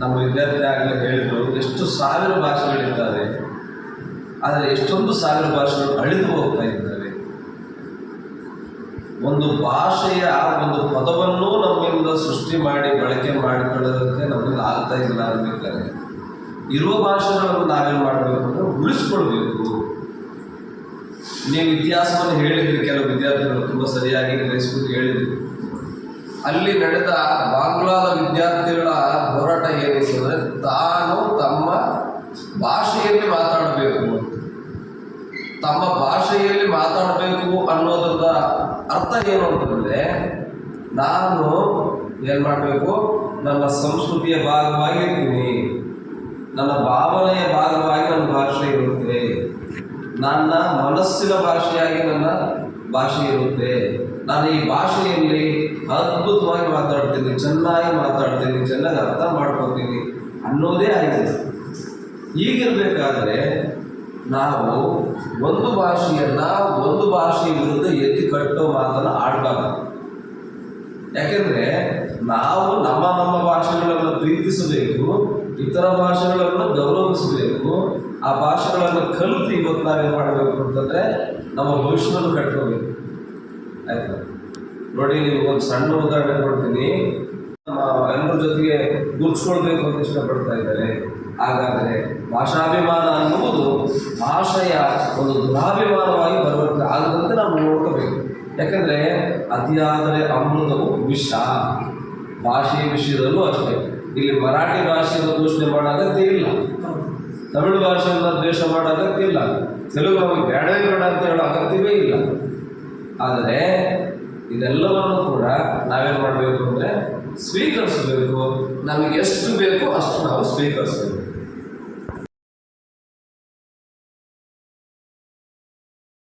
ನಮ್ಮ ವಿದ್ಯಾರ್ಥಿ ಆಗಲೇ ಹೇಳಿದರು, ಎಷ್ಟು ಸಾವಿರ ಭಾಷೆಗಳಿದ್ದಾವೆ, ಆದರೆ ಎಷ್ಟೊಂದು ಸಾವಿರ ಭಾಷೆಗಳು ಅಳಿದು ಹೋಗ್ತಾ ಇದ್ದಾವೆ. ಒಂದು ಭಾಷೆಯ ಒಂದು ಪದವನ್ನು ನಮ್ಮಿಂದ ಸೃಷ್ಟಿ ಮಾಡಿ, ಬಳಕೆ ಮಾಡಿಕೊಳ್ಳೋದಕ್ಕೆ ನಮಗೆ ಆಗ್ತಾ ಇಲ್ಲ ಅನ್ಬೇಕಾದ್ರೆ ಇರುವ ಭಾಷೆಗಳನ್ನು ನಾವೇನು ಮಾಡಬೇಕು ಅಂದರೆ ಉಳಿಸ್ಕೊಳ್ಬೇಕು. ನೀವು ಇತಿಹಾಸವನ್ನು ಹೇಳಿದ್ರಿ, ಕೆಲವು ವಿದ್ಯಾರ್ಥಿಗಳು ತುಂಬ ಸರಿಯಾಗಿ ಗ್ರಹಿಸ್ಬಿಟ್ಟು ಹೇಳಿದ್ರಿ. ಅಲ್ಲಿ ನಡೆದ ವಿದ್ಯಾರ್ಥಿಗಳ ಹೋರಾಟ ಏನಿಸಿದ್ರೆ ತಾನು ತಮ್ಮ ಭಾಷೆಯಲ್ಲಿ ಮಾತಾಡಬೇಕು. ತಮ್ಮ ಭಾಷೆಯಲ್ಲಿ ಮಾತಾಡಬೇಕು ಅನ್ನೋದರ ಅರ್ಥ ಏನು ಅಂತಂದರೆ, ನಾನು ಏನು ಮಾಡಬೇಕು, ನನ್ನ ಸಂಸ್ಕೃತಿಯ ಭಾಗವಾಗಿ ಇರ್ತೀನಿ ನನ್ನ ಭಾವನೆಯ ಭಾಗವಾಗಿ ನನ್ನ ಭಾಷೆ ಇರುತ್ತೆ. ನನ್ನ ಮನಸ್ಸಿನ ಭಾಷೆಯಾಗಿ ನನ್ನ ಭಾಷೆ ಇರುತ್ತೆ. ನಾನು ಈ ಭಾಷೆಯಲ್ಲಿ ಅದ್ಭುತವಾಗಿ ಮಾತಾಡ್ತೀನಿ, ಚೆನ್ನಾಗಿ ಮಾತಾಡ್ತೀನಿ, ಚೆನ್ನಾಗಿ ಅರ್ಥ ಮಾಡ್ಕೋತೀನಿ ಅನ್ನೋದೇ ಆಗಿದೆ. ಈಗಿರಬೇಕಾದ್ರೆ ನಾವು ಒಂದು ಭಾಷೆಯನ್ನು ಒಂದು ಭಾಷೆ ವಿರುದ್ಧ ಎತ್ತಿ ಕಟ್ಟೋ ಮಾತನ್ನು ಆಡಬಾರ್ದು. ಯಾಕೆಂದರೆ ನಾವು ನಮ್ಮ ನಮ್ಮ ಭಾಷೆಗಳನ್ನು ಪ್ರೀತಿಸಬೇಕು, ಇತರ ಭಾಷೆಗಳನ್ನು ಗೌರವಿಸಬೇಕು ಆ ಭಾಷೆಗಳನ್ನು ಕಲಿತು ಇವತ್ತು ನಾವೇನು ಮಾಡಬೇಕು ಅಂತಂದರೆ ನಮ್ಮ ಭವಿಷ್ಯವನ್ನು ಕಟ್ಕೋಬೇಕು. ಆಯ್ತು? ನೋಡಿ ನೀವು ಒಂದು ಸಣ್ಣ ಉದಾಹರಣೆ ಕೊಡ್ತೀನಿ. ಎಲ್ಲರ ಜೊತೆಗೆ ಗುರ್ಸ್ಕೊಳ್ಬೇಕು ಅಂತ ಇಷ್ಟಪಡ್ತಾ ಇದ್ದಾರೆ. ಹಾಗಾದರೆ ಭಾಷಾಭಿಮಾನ ಅನ್ನುವುದು ಭಾಷೆಯ ಒಂದು ದುರಾಭಿಮಾನವಾಗಿ ಬರುವಂತೆ ಆಗದಂತೆ ನಾವು ನೋಡ್ಕೋಬೇಕು. ಯಾಕಂದರೆ ಅತಿಯಾದರೆ ಅಮೃತವು ವಿಷ. ಭಾಷೆಯ ವಿಷಯದಲ್ಲೂ ಅಷ್ಟೇ. ಇಲ್ಲಿ ಮರಾಠಿ ಭಾಷೆಯನ್ನು ದೂಷಣೆ ಮಾಡೋ ಅಗತ್ಯ ಇಲ್ಲ. ತಮಿಳು ಭಾಷೆಯನ್ನು ದ್ವೇಷ ಮಾಡೋ ಅಗತ್ಯ ಇಲ್ಲ. ತೆಲುಗು ನಮಗೆ ಬೇಡವೇ ಬೇಡ ಅಂತ ಹೇಳೋ ಅಗತ್ಯವೇ ಇಲ್ಲ. ಆದರೆ ಇದೆಲ್ಲವನ್ನು ಕೂಡ ನಾವೇನು ಮಾಡಬೇಕು ಅಂದರೆ ಸ್ವೀಕರಿಸಬೇಕು. ನಮಗೆ ಎಷ್ಟು ಬೇಕೋ ಅಷ್ಟು ನಾವು ಸ್ವೀಕರಿಸಬೇಕು.